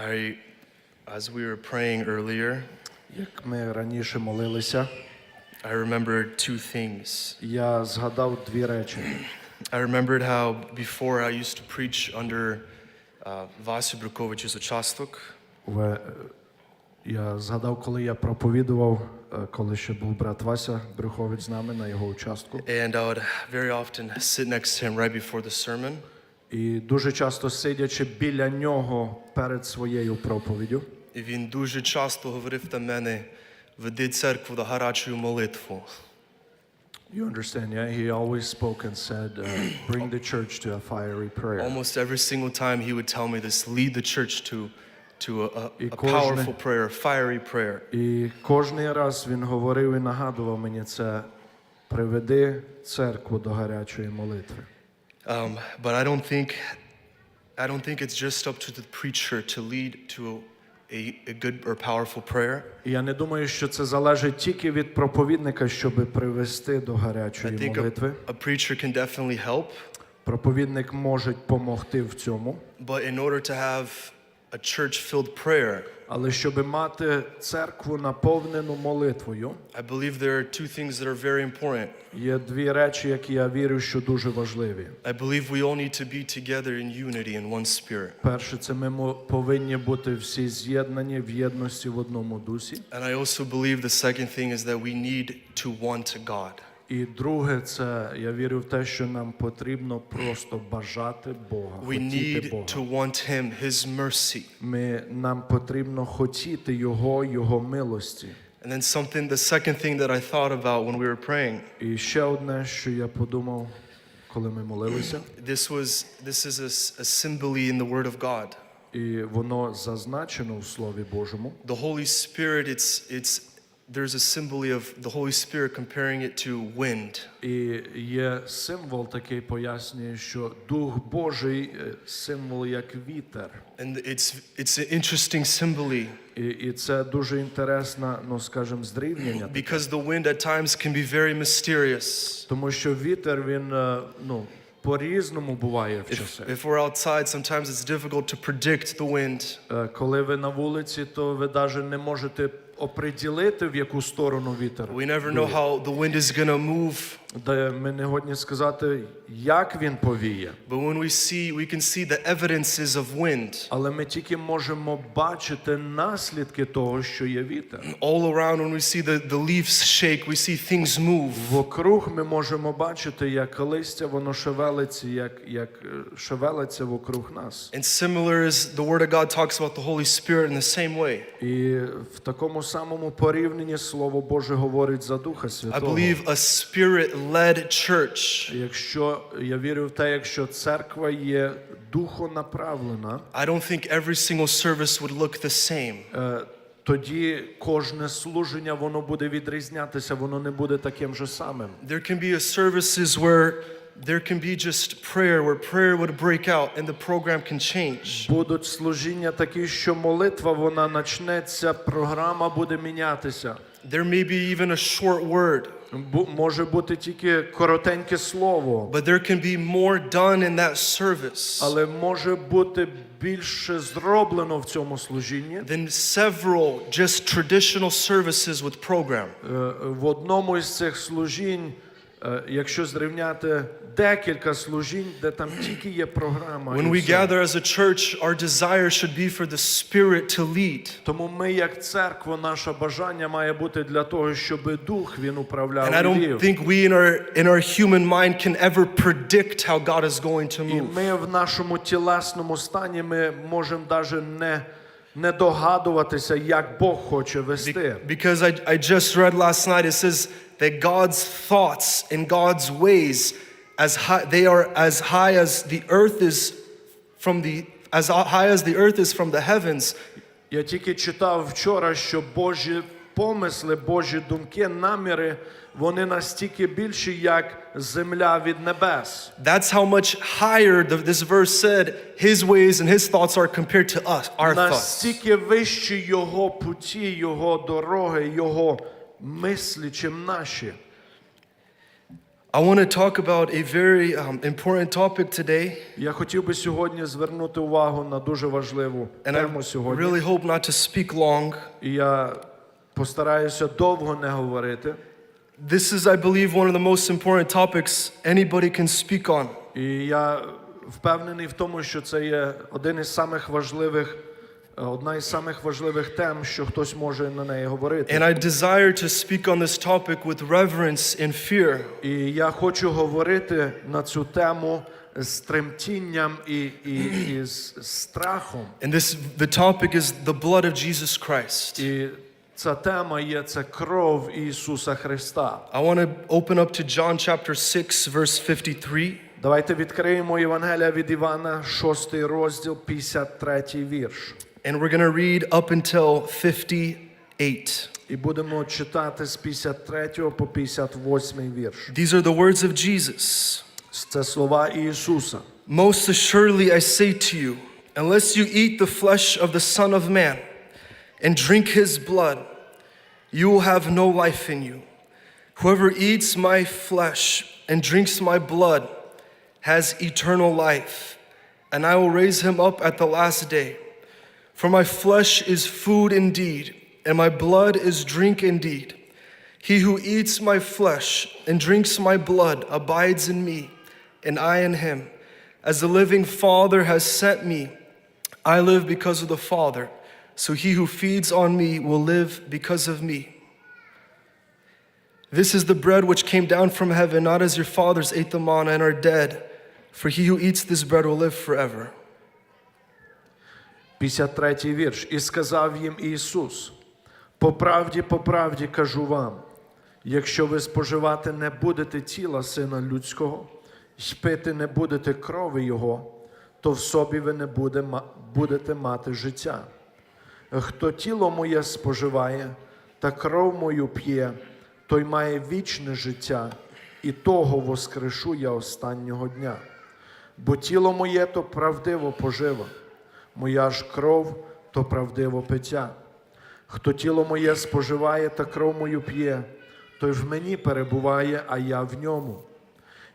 I, as we were praying earlier, Як ми раніше молилися, I remembered two things. я згадав дві речі. I remembered how before I used to preach under uh, Vasy Brukovich's участок, В- Я згадав, коли я проповідував, е, коли ще був брат Вася Брюхович з нами на його участку. and I would very often sit next to him right before the sermon. І дуже часто сидячи біля нього перед своєю проповіддю, І він дуже часто говорив до мене, веди церкву до гарячої молитву. you understand, yeah? He always spoke and said, uh, bring the church to a fiery prayer. Almost every single time he would tell me this, lead the church to, to a, a, a powerful prayer, a fiery prayer. І кожний раз він говорив і нагадував мені це: приведи церкву до гарячої молитви. Um, but I don't think, I don't think it's just up to the preacher to lead to a, a good or powerful prayer. І я не думаю, що це залежить тільки від проповідника, щоб привести до I гарячої think a, молитви. a preacher can definitely help, Проповідник може допомогти в цьому, but in order to have a church-filled prayer, але щоб мати церкву наповнену молитвою, I believe there are two things that are very important. є дві речі, які я вірю, що дуже важливі. I believe we all need to be together in unity in one spirit. Перше, це ми мо- повинні бути всі з'єднані в єдності в одному дусі. And I also believe the second thing is that we need to want God. І друге, це я вірю в те, що нам потрібно просто бажати Бога, We need Бога. to want Him, His mercy. Ми, нам потрібно хотіти Його, Його милості. And then something, the second thing that I thought about when we were praying, І ще одне, що я подумав, коли ми молилися, this was this is a, a symbol in the Word of God. і воно зазначено в Слові Божому. The Holy Spirit, it's it's there's a symbol of the Holy Spirit comparing it to wind. І є символ такий пояснює, що Дух Божий е, символ як вітер. And it's it's an interesting symbol І, і це дуже інтересне, ну скажімо, зрівняння. because the wind at times can be very mysterious. Тому що вітер він е, ну по-різному буває в часи. if we're outside, sometimes it's difficult to predict the wind. Е, Коли ви на вулиці, то ви навіть не можете оприділити, в яку сторону вітер. We never know дує. how the wind is gonna move. Де ми не годні сказати, як він повіє. But when we see, we can see the evidences of wind Але ми тільки можемо бачити наслідки того, що є вітер. all around. When we see the, the leaves shake, we see things move. Вокруг ми можемо бачити, як листя воно шевелиться, як, як е, шевелиться вокруг нас. And similar is the Word of God talks about the Holy Spirit in the same way. І в такому самому порівнянні Слово Боже говорить за Духа I believe a spirit-led church. Якщо я вірю в те, якщо церква є духонаправлена, I don't think every single service would look the same. е, тоді кожне служення воно буде відрізнятися, воно не буде таким же самим. There can be a services where there can be just prayer, where prayer would break out and the program can change. Будуть служіння такі, що молитва вона почнеться, програма буде мінятися. There may be even a short word, може бути тільки коротеньке слово, but there can be more done in that service але може бути більше зроблено в цьому служінні. than several just traditional services with program. Е, В одному із цих служінь, якщо зрівняти декілька служінь, де там тільки є програма. When we gather as a church, our desire should be for the Spirit to lead. Тому ми, як церква, наше бажання має бути для того, щоб дух він управляв And I don't think we in our in our human mind can ever predict how God is going to І ми в нашому тілесному стані ми можемо навіть не, не догадуватися, як Бог хоче вести. Because I, I just read last night, it says that God's thoughts and God's ways, as high, they are as high as the earth is from the as high as the earth is from the heavens. Я тільки читав вчора, що Божі помисли, Божі думки, наміри, вони настільки більші, як земля від небес. That's how much higher the, this verse said his ways and his thoughts are compared to us, our thoughts. Настільки вищі його путі, його дороги, його мислі, чим наші. I want to talk about a very um, important topic today, Я хотів би сьогодні звернути увагу на дуже важливу and I really hope not to speak long. І я постараюся довго не говорити. This is, I believe, one of the most important topics anybody can speak on. І я впевнений в тому, що це є один із самих важливих, е, одна із самих важливих тем, що хтось може на неї говорити. And I desire to speak on this topic with reverence and fear. І я хочу говорити на цю тему з тремтінням і, і, і з страхом. And this the topic is the blood of Jesus Christ. І ця тема є це кров Ісуса Христа. I want to open up to John chapter 6 verse 53. Давайте відкриємо Євангелія від Івана, 6 розділ, 53 вірш. And we're going to read up until 58. І будемо читати з 53 по 58 вірш. These are the words of Jesus. Це слова Ісуса. Most assuredly I say to you, unless you eat the flesh of the Son of Man and drink his blood, you will have no life in you. Whoever eats my flesh and drinks my blood has eternal life, and I will raise him up at the last day. For my flesh is food indeed, and my blood is drink indeed. He who eats my flesh and drinks my blood abides in me, and I in him. As the living Father has sent me, I live because of the Father. So he who feeds on me will live because of me. This is the bread which came down from heaven, not as your fathers ate the manna and are dead. For he who eats this bread will live forever. 53 вірш. І сказав їм Ісус: По правді, по правді кажу вам, якщо ви споживати не будете тіла Сина Людського, й пити не будете крови Його, то в собі ви не буде будете мати життя. Хто тіло моє споживає та кров мою п'є, той має вічне життя, і того воскрешу я останнього дня. Бо тіло моє то правдиво пожива, моя ж кров то правдиво пиття. Хто тіло моє споживає та кров мою п'є, той в мені перебуває, а я в ньому.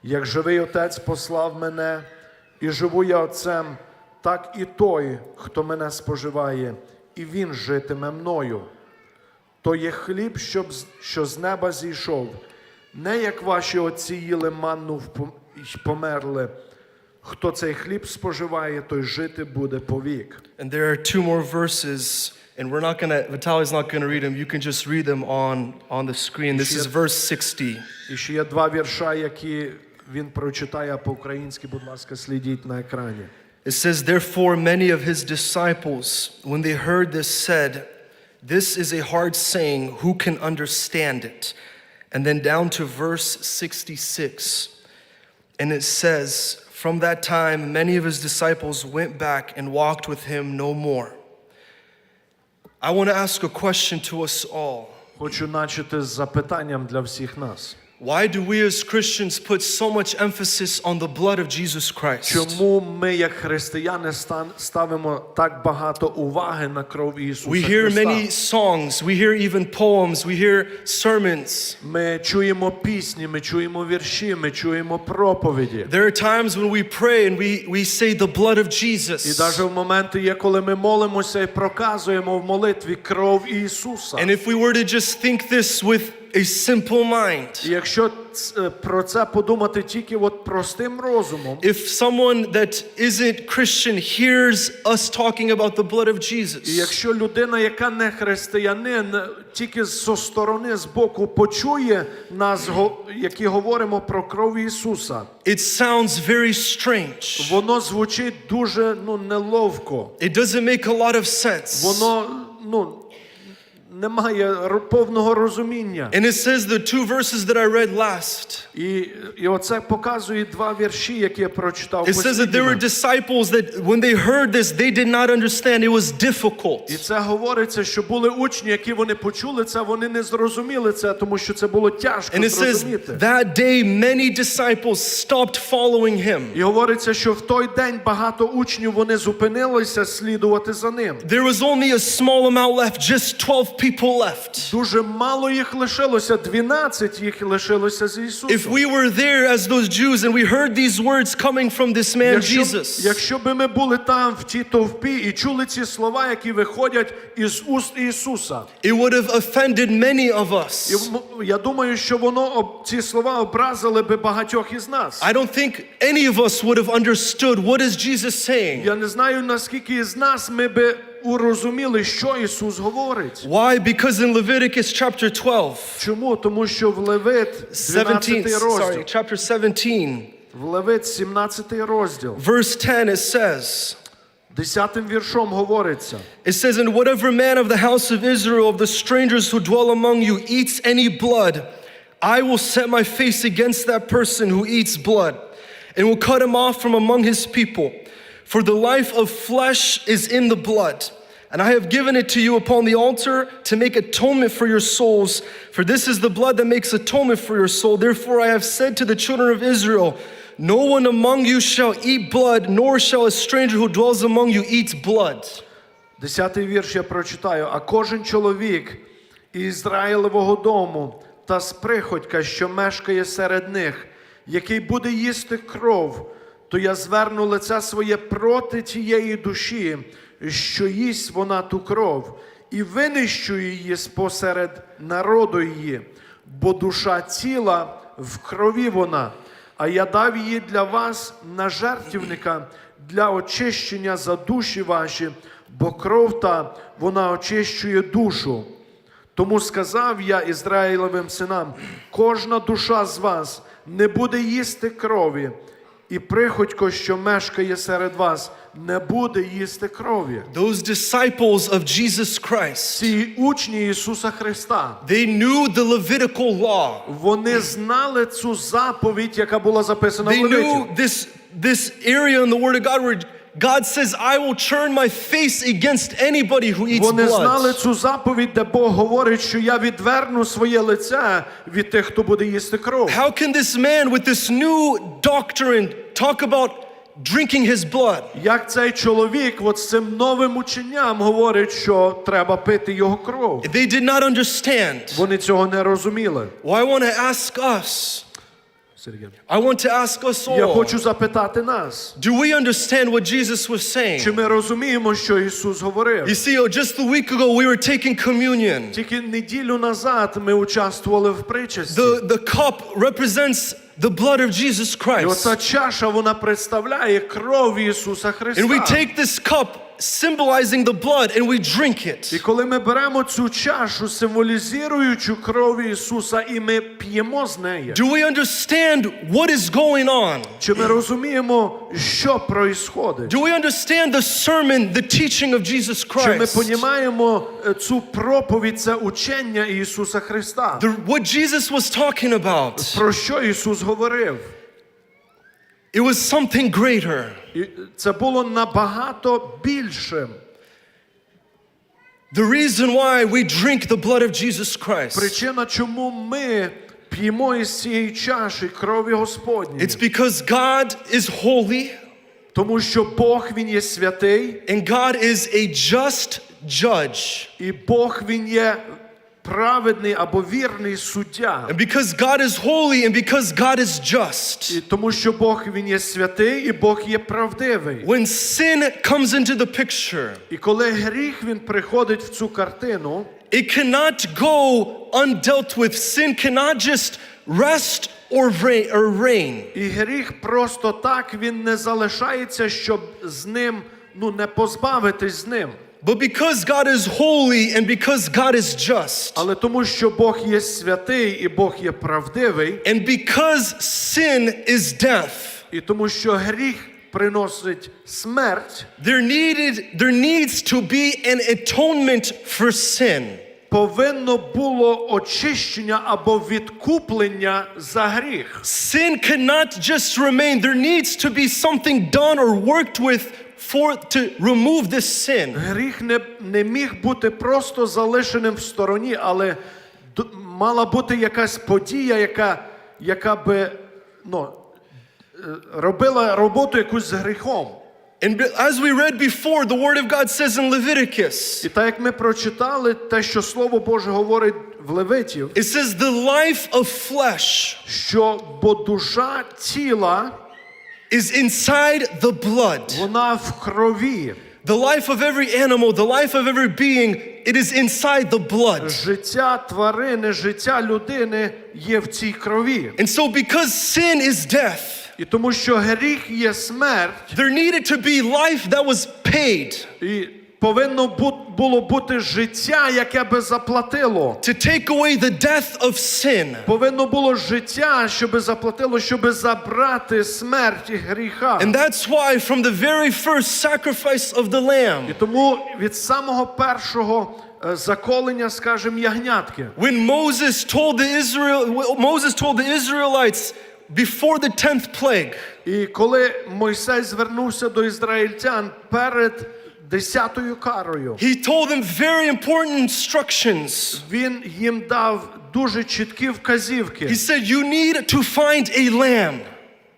Як живий Отець послав мене, і живу я Отцем, так і той, хто мене споживає, і він житиме мною. То є хліб, щоб, що з неба зійшов, не як ваші отці їли манну й померли. Хто цей хліб споживає, той жити буде повік. And there are two more verses, and we're not gonna, Vitali's not gonna read them. You can just read them on, on the screen. This is verse 60. І ще є два вірша, які він прочитає по-українськи, будь ласка, слідіть на екрані. It says, Therefore, many of his disciples, when they heard this, said, This is a hard saying, who can understand it? And then down to verse 66. And it says, From that time, many of his disciples went back and walked with him no more. I want to ask a question to us all. Хочу начати з запитанням для всіх нас. Why do we as Christians put so much emphasis on the blood of Jesus Christ? Чому ми, як християни, стан- ставимо так багато уваги на кров Ісуса We hear Христа? many songs, we hear even poems, we hear sermons. Ми чуємо пісні, ми чуємо вірші, ми чуємо проповіді. There are times when we pray and we, we say the blood of І Jesus. навіть в моменти є, коли ми молимося і проказуємо в молитві кров Ісуса. And if we were to just think this with a simple mind, якщо ц- про це подумати тільки от простим розумом, if someone that isn't Christian hears us talking about the blood of і Jesus, якщо людина, яка не християнин, тільки зі сторони, з боку почує нас, го- які говоримо про кров Ісуса, it sounds very strange. воно звучить дуже ну, неловко. It doesn't make a lot of sense. Воно ну, не має р- повного розуміння. And it says the two verses that I read last. І, і оце показує два вірші, які я прочитав. It says that there were disciples that when they heard this, they did not understand. It was difficult. І це говориться, що були учні, які вони почули це, вони не зрозуміли це, тому що це було тяжко And it says that day many disciples stopped following him. І говориться, що в той день багато учнів вони зупинилися слідувати за ним. There was only a small amount left, just 12 people left. Дуже мало їх лишилося, 12 їх лишилося з Ісусом. If we were there as those Jews and we heard these words coming from this man Якщо, Jesus, якщо би ми були там в тій товпі і чули ці слова, які виходять із уст Ісуса, it would have offended many of і us. м- я думаю, що воно об- ці слова образили би багатьох із нас. I don't think any of us would have understood what is Jesus saying. Я не знаю наскільки із нас ми би урозуміли, що Ісус говорить. Why? Because in Leviticus chapter 12, Чому? Тому що в Левит 17, 12 розділ, sorry, chapter 17, в Левит 17 розділ, verse 10, it says, 10 віршом говориться. It says, And whatever man of the house of Israel, of the strangers who dwell among you, eats any blood, I will set my face against that person who eats blood, and will cut him off from among his people. For the life of flesh is in the blood. And I have given it to you upon the altar to make atonement for your souls. For this is the blood that makes atonement for your soul. Therefore, I have said to the children of Israel, No one among you shall eat blood, nor shall a stranger who dwells among you eat blood. Десятий вірш я прочитаю. А кожен чоловік Ізраїлевого дому та сприходька, що мешкає серед них, який буде їсти кров, то я зверну лице своє проти тієї душі, що їсть вона ту кров, і винищу її спосеред народу її, бо душа тіла в крові вона. А я дав її для вас на жертівника для очищення за душі ваші, бо кров та вона очищує душу. Тому сказав я Ізраїлевим синам: кожна душа з вас не буде їсти крові, і приходько, що мешкає серед вас, не буде їсти крові. Those disciples of Jesus Christ, Ці учні Ісуса Христа. they knew the Levitical law. Вони знали цю заповідь, яка була записана в Левиті. knew this, this area in the Word of God where God says, I will turn my face against anybody who eats Вони знали blood. цю заповідь, де Бог говорить, що я відверну своє лице від тих, хто буде їсти кров. How can this man with this new doctrine talk about drinking his blood? Як цей чоловік от з цим новим ученням говорить, що треба пити його кров. They did not understand. Вони цього не розуміли. Well, I want to ask us, I want to ask us Я all, хочу запитати нас, do we understand what Jesus was saying? чи ми розуміємо, що Ісус You говорив? see, oh, just a week ago we were taking communion. Тільки неділю назад ми участвували в причасті. The, the cup represents the blood of Jesus І Christ. оця чаша, вона представляє кров Ісуса Христа. And we take this cup symbolizing the blood and we drink І it. коли ми беремо цю чашу, символізуючу кров Ісуса, і ми п'ємо з неї, Do we understand what is going on? чи ми розуміємо, що проїсходить? Do we understand the sermon, the teaching of Jesus Чи ми Christ? понімаємо е, цю проповідь, це учення Ісуса Христа? The, what Jesus was talking about, Про що Ісус говорив? it was something greater. І це було набагато більшим. The reason why we drink the blood of Jesus Christ, Причина, чому ми п'ємо із цієї чаші крові Господні, it's because God is holy тому що Бог Він є святий, and God is a just judge. і Бог Він є праведний або вірний суддя. And because God is holy and because God is just, І тому що Бог Він є святий і Бог є правдивий. when sin comes into the picture, І коли гріх він приходить в цю картину, it cannot go undealt with. Sin cannot just rest or reign. Reign. і гріх просто так він не залишається, щоб з ним ну не позбавитись з ним. But because God is holy and because God is just, Але тому, що Бог є святий і Бог є правдивий, and because sin is death, і тому, що гріх приносить смерть, there needed there needs to be an atonement for sin. повинно було очищення або відкуплення за гріх. Sin cannot just remain. There needs to be something done or worked with for to remove this sin. Гріх не, не міг бути просто залишеним в стороні, але мала бути якась подія, яка, яка би ну, е, робила роботу якусь з гріхом. And as we read before, the Word of God says in Leviticus, І так як ми прочитали те, що Слово Боже говорить в Левитів, it says, the life of flesh що бо душа тіла, is inside the blood. вона в крові. The life of every animal, the life of every being, it is inside the blood. Життя тварини, життя людини є в цій крові. And so, because sin is death, І тому що гріх є смерть, there needed to be life that was paid і Повинно бу- було бути життя, яке би заплатило. to take away the death of sin. Повинно було життя, щоб заплатило, щоб забрати смерть і гріха. And that's why, from the very first sacrifice of the І тому від самого першого е, заколення, скажімо, ягнятки, when Moses told the Israel, Moses told the Israelites before the tenth plague, і коли Мойсей звернувся до ізраїльтян перед десятою карою, he told them very important instructions. він їм дав дуже чіткі вказівки. He said, You need to find a lamb,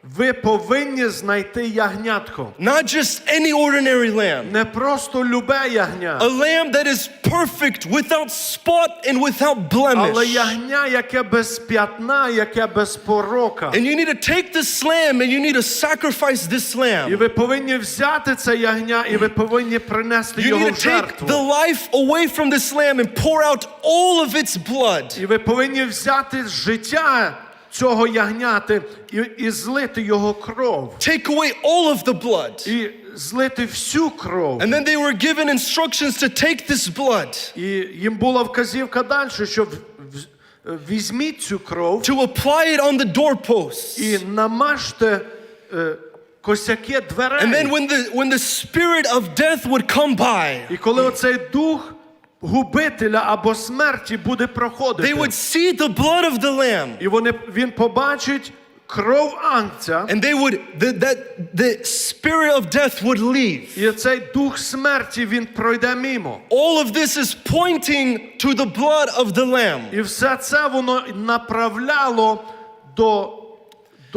Ви повинні знайти ягнятко. not just any ordinary lamb, Не просто любе ягня, a lamb that is perfect, without spot and without але blemish. ягня, яке без п'ятна, яке без порока. And you need to take this lamb and you need to sacrifice this І lamb. ви повинні взяти це ягня, і ви повинні принести You його need to take the life away from this lamb and pour out all of its blood. І ви повинні взяти життя цього ягняти і, і злити його кров. Take away all of the blood. І злити всю кров. And then they were given instructions to take this blood, І їм була вказівка далі, що в- в- візьміть цю кров to apply it on the doorposts. і намажте е, косяки дверей. And then when the when the spirit of death would come by, І коли оцей дух губителя або смерті буде проходити. they would see the blood of the lamb. і вони, він побачить кров ангця, And they would the, that the spirit of death would leave. і цей дух смерті він пройде мімо. All of this is pointing to the blood of the lamb. І все це воно направляло до,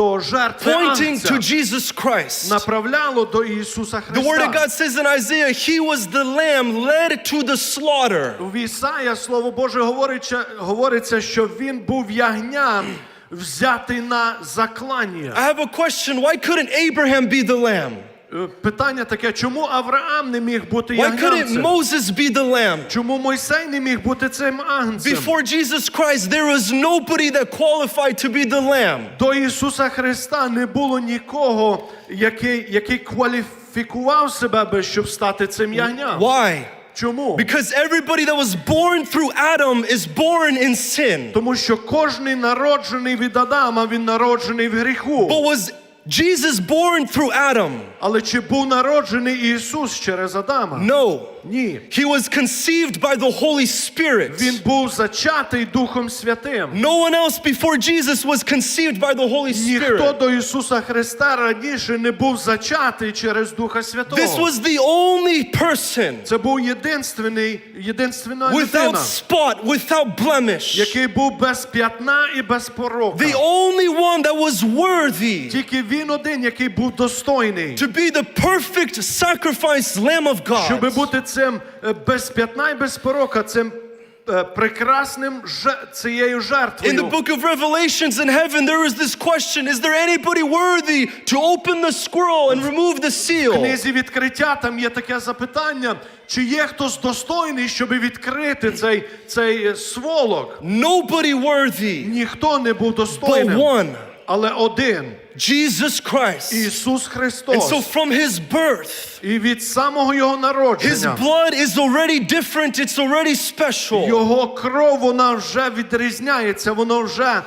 до жертви Pointing to ангця, Jesus Christ. направляло до Ісуса The word of Христа. God says in Isaiah, He was the lamb led to the slaughter. В Ісая Слово Боже говориться, говориться, що він був ягням, взятий на заклання. I have a question. Why couldn't Abraham be the lamb? Е, Питання таке, чому Авраам не міг бути Why couldn't? Moses be the lamb? Чому Мойсей не міг бути цим агнцем? Before Jesus Christ, there was nobody that qualified to be the lamb. До Ісуса Христа не було нікого, який, який кваліфікував себе би, щоб стати цим ягням. Why? Чому? Because everybody that was born through Adam is born in sin. Тому що кожний народжений від Адама, він народжений в гріху. But was Jesus born through Adam? Але чи був народжений Ісус через Адама? No. Ні. He was conceived by the Holy Spirit. Він був зачатий Духом Святим. No one else before Jesus was conceived by the Holy Ніхто Spirit. до Ісуса Христа раніше не був зачатий через Духа Святого. This was the only person Це був єдинственний, єдинственна without людина, spot, without blemish. який був без п'ятна і без порока. The only one that was worthy Тільки він один, який був достойний, to be the perfect sacrifice Lamb of щоб God. бути цим е, без п'ятна і без порока, цим е, прекрасним цією In the book of Revelations in heaven, there is this question Is there anybody worthy to open the scroll and remove the В seal? книзі відкриття там є таке запитання, чи є хтось достойний, щоб відкрити цей, цей е, сволок. Nobody worthy, Ніхто не був but one але один Jesus Christ. Ісус And Христос. so, from his birth, І від самого його his народження blood is already different, it's already special. його кров вона вже відрізняється, вона вже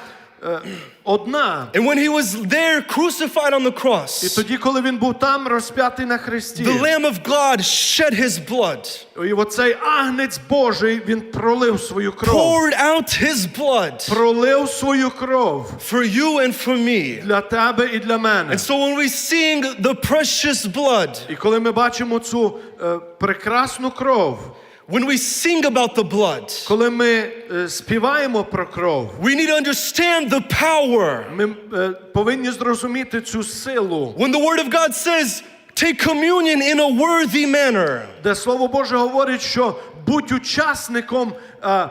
е, одна. And when he was there crucified on the І тоді, коли він був там розп'ятий на хресті, the Lamb of God shed his blood, і оцей агнець Божий він пролив свою кров, poured out his blood пролив свою кров for you and for me. для тебе і для мене. And so when we sing the precious blood, І коли ми бачимо цю е, прекрасну кров, when we sing about the blood, коли ми е, співаємо про кров, we need to understand the power. ми е, повинні зрозуміти цю силу. When the Word of God says, take communion in a worthy manner. де Слово Боже говорить, що будь учасником, е,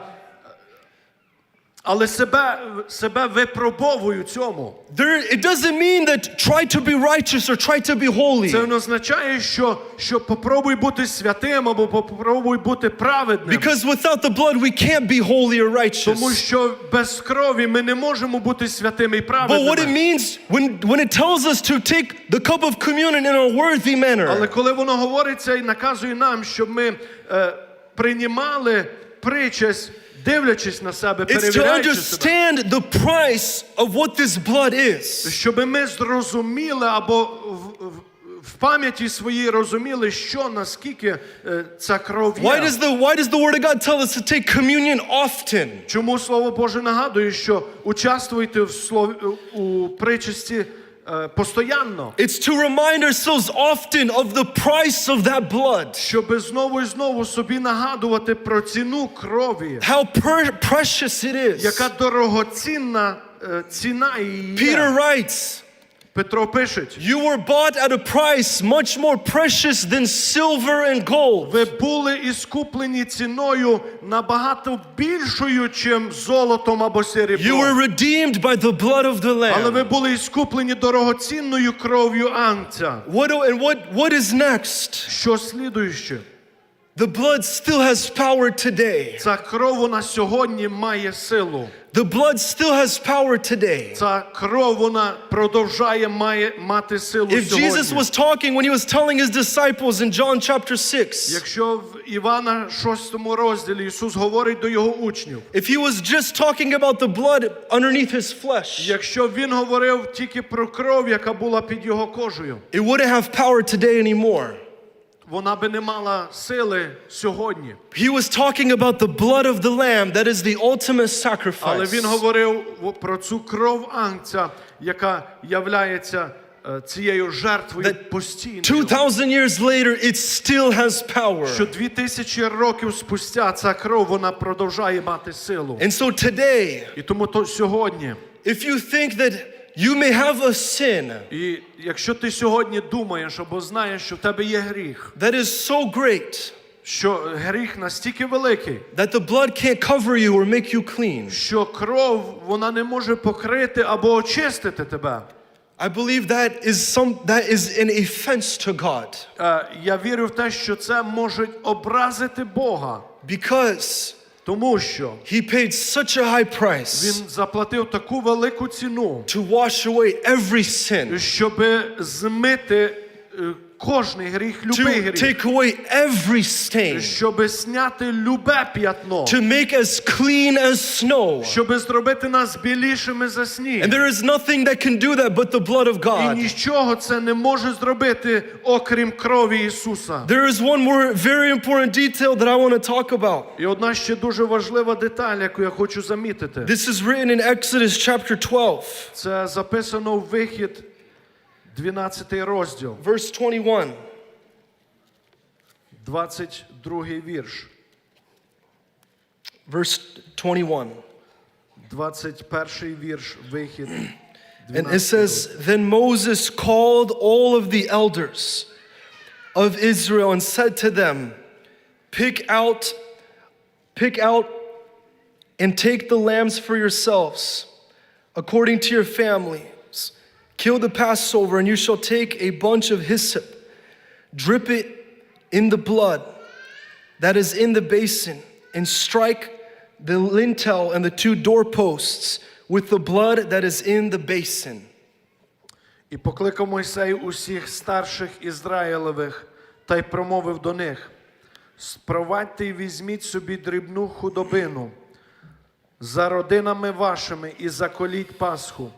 але себе, себе випробовуй у цьому. There, it doesn't mean that try to be righteous or try to be holy. Це не означає, що, що попробуй бути святим або попробуй бути праведним. Because without the blood, we can't be holy or Тому що без крові ми не можемо бути святими і But what it праведними. means when, when it tells us to take the cup of communion in a worthy Але коли воно говориться і наказує нам, щоб ми е, приймали причасть, дивлячись на себе, it's to перевіряючи себе. understand the price of what this blood is. Щоб ми зрозуміли або в, в, в пам'яті своїй розуміли, що наскільки е, ця кров Why є. does the why does the word of God tell us to take communion often? Чому Слово Боже нагадує, що участвуйте в слові у причасті постоянно, It's to remind ourselves often of the price of that blood. щоб знову і знову собі нагадувати про ціну крові, How precious it is. яка дорогоцінна е, ціна її. Peter writes, Петро пише, You were bought at a price much more precious than silver and gold. ви були іскуплені ціною набагато більшою, чим золотом або You серебром. were redeemed by the blood of the Але ви були іскуплені дорогоцінною кров'ю Ангця. What, and what, what is next? Що слідуюче? The blood still has power today. Ця кров вона сьогодні має силу. The blood still has power today. Ця кров вона продовжує має мати силу If Jesus сьогодні. was talking when he was telling his disciples in John chapter 6, Якщо в Івана 6 розділі Ісус говорить до його учнів, if he was just talking about the blood underneath his flesh, якщо він говорив тільки про кров, яка була під його кожею, it wouldn't have power today anymore. Вона би не мала сили сьогодні. He was talking about the blood of the Lamb, that is the ultimate Але sacrifice. він говорив про цю кров Ангця, яка являється е, цією жертвою постійною. 2,000 years later, it still has power. Що дві тисячі років спустя ця кров вона продовжує мати силу. And so today, І тому то сьогодні, if you think that you may have a sin і якщо ти сьогодні думаєш або знаєш, що в тебе є гріх, that is so great що гріх настільки великий, that the blood can't cover you or make you clean, що кров вона не може покрити або очистити тебе. I believe that is some that is an offense to God. Е, Я вірю в те, що це може образити Бога, because тому що He paid such a high price він заплатив таку велику ціну, to wash away every sin, щоб змити е, кожний гріх, любий to гріх, take away every stain, щоб зняти любе п'ятно, to make us clean as snow. щоб зробити нас білішими за сніг. And there is nothing that can do that but the blood of І God. нічого це не може зробити, окрім крові Ісуса. There is one more very important detail that I want to talk about. І одна ще дуже важлива деталь, яку я хочу замітити. This is written in Exodus chapter 12, Це записано в вихід, 12 розділ, verse 21. 22 вірш. Verse 21. 21 вірш, вихід. And 12 it says, Then Moses called all of the elders of Israel and said to them, Pick out, pick out and take the lambs for yourselves, according to your families. Kill the Passover, and you shall take a bunch of hyssop, drip it in the blood that is in the basin, and strike the lintel and the two doorposts with the blood that is in the basin. І покликав Мойсей усіх старших Ізраїлевих та й промовив до них: Спровадьте й візьміть собі дрібну худобину за родинами вашими і заколіть Пасху,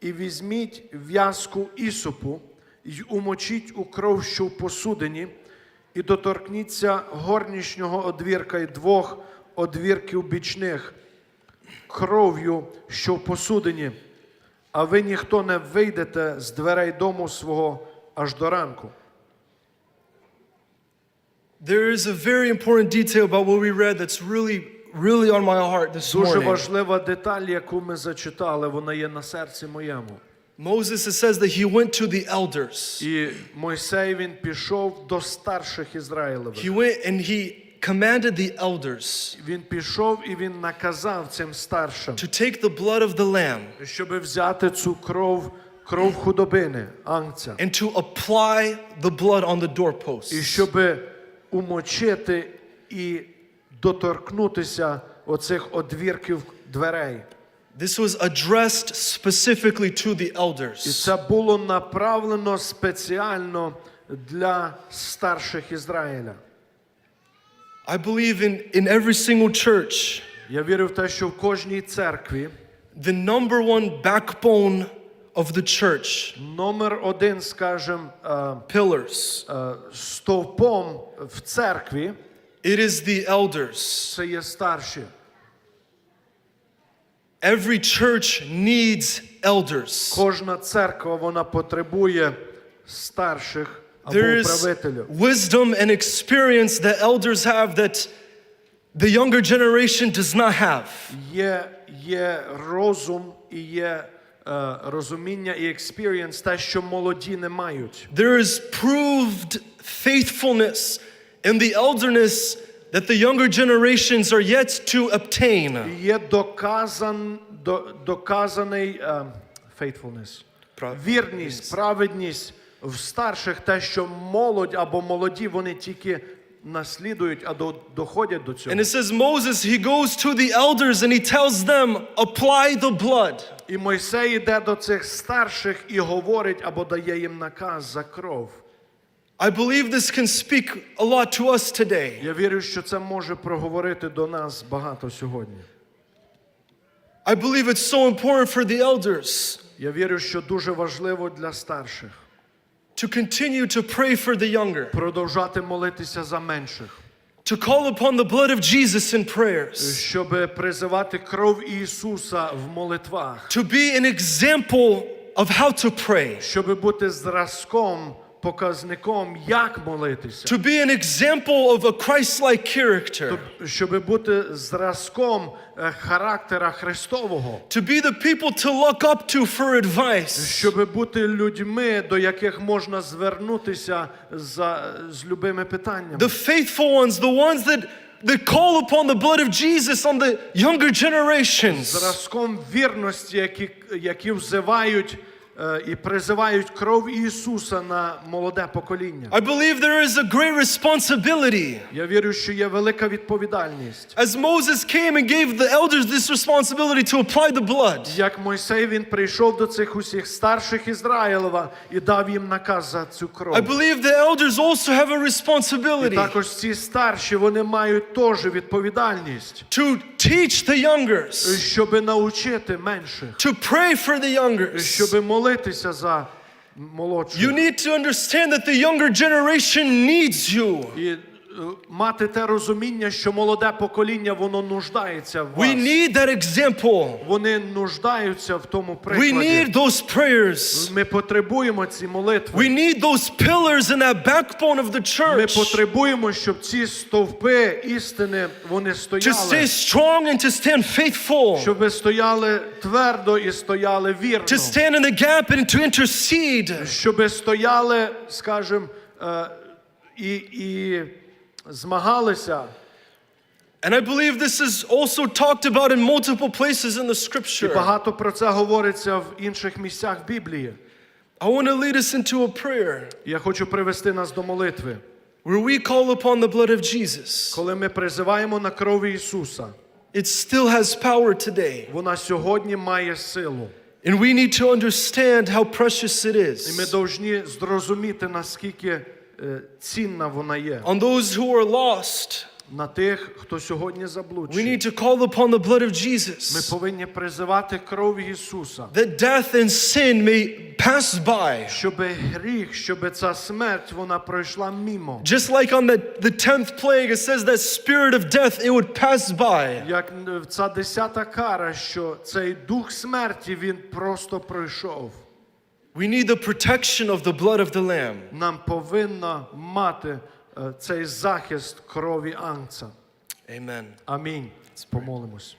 і візьміть в'язку ісупу, й умочіть у кров, що в посудині, і доторкніться горнішнього одвірка й двох одвірків бічних кров'ю, що в посудині, а ви ніхто не вийдете з дверей дому свого аж до ранку. There is a very important detail about what we read that's really, really on my heart this Дуже morning. важлива деталь, яку ми зачитали, вона є на серці моєму. Moses, it says that he went to the elders. І Мойсей він пішов до старших He went and he commanded the elders Він пішов і він наказав цим старшим, to take the blood of the lamb щоб взяти цю кров, кров худобини, ангця, and to apply the blood on the і щоб умочити і доторкнутися оцих одвірків дверей. This was addressed specifically to the І це було направлено спеціально для старших Ізраїля. I believe in, in every single church, Я вірю в те, що в кожній церкві the number one backbone of the church, номер один, скажем, е, pillars, е, стовпом в церкві it is the elders. це є старші. Every church needs elders. Кожна церква вона потребує старших або There is управителів. wisdom and experience that elders have that the younger generation does not have. Є, є розум і є е, розуміння і експірієнс, те, що молоді не мають. There is proved faithfulness in the elderness that the younger generations are yet to obtain. Є доказан, до, доказаний е, faithfulness, Прав- вірність, праведність в старших, те, що молодь або молоді, вони тільки наслідують, а до, доходять до цього. And it says Moses, he goes to the elders and he tells them, apply the blood. І Мойсей йде до цих старших і говорить або дає їм наказ за кров. I believe this can speak a lot to us today. Я вірю, що це може проговорити до нас багато сьогодні. I believe it's so important for the elders Я вірю, що дуже важливо для старших to continue to pray for the younger, продовжати молитися за менших, to call upon the blood of Jesus in prayers, щоб призивати кров Ісуса в молитвах, to be an example of how to pray, щоб бути зразком, показником, як молитися, to be an example of a Christ like character, щоб бути зразком е, характера Христового, to be the people to look up to for advice, щоб бути людьми, до яких можна звернутися за, з любими питаннями. the faithful ones, the ones that, that call upon the blood of Jesus on the younger generations. Зразком вірності, які, які взивають е, і призивають кров Ісуса на молоде покоління. I believe there is a great responsibility. Я вірю, що є велика відповідальність. As Moses came and gave the elders this responsibility to apply the blood, Як Мойсей він прийшов до цих усіх старших Ізраїлева і дав їм наказ за цю кров. I believe the elders also have a І responsibility також ці старші вони мають теж відповідальність, to teach the youngers, щоб навчити менших, to pray for the youngers. щоб молитися за молодших. You need to understand that the younger generation needs you. І е, Мати те розуміння, що молоде покоління воно нуждається в вас. We need that example. Вони нуждаються в тому We need those prayers. Ми потребуємо ці молитви. We need those pillars in that backbone of the Ми потребуємо, щоб ці стовпи істини вони to стояли, stay strong and to stand faithful, щоб ви стояли твердо і стояли вірно, to stand in the gap and to intercede. щоб стояли, скажімо, е, і, і змагалися. And I believe this is also talked about in multiple places in the І scripture. багато про це говориться в інших місцях Біблії. I want to lead us into a prayer Я хочу привести нас до молитви, where we call upon the blood of Jesus. коли ми призиваємо на кров Ісуса. It still has power today. Вона сьогодні має силу. And we need to understand how precious it І ми is. повинні зрозуміти, наскільки е, цінна вона є. On those who are lost, На тих, хто сьогодні we заблудший. need to call upon the blood of Ми повинні призивати кров Ісуса, that death and sin may pass by. щоб гріх, щоб ця смерть вона пройшла мімо. Just like on the, the 10th plague, it says that spirit of death, it would pass by. Як е, ця десята кара, що цей дух смерті він просто пройшов. We need the protection of the blood of the Lamb. Нам повинна мати е, цей захист крові Анца. Amen. Амінь. Помолимось.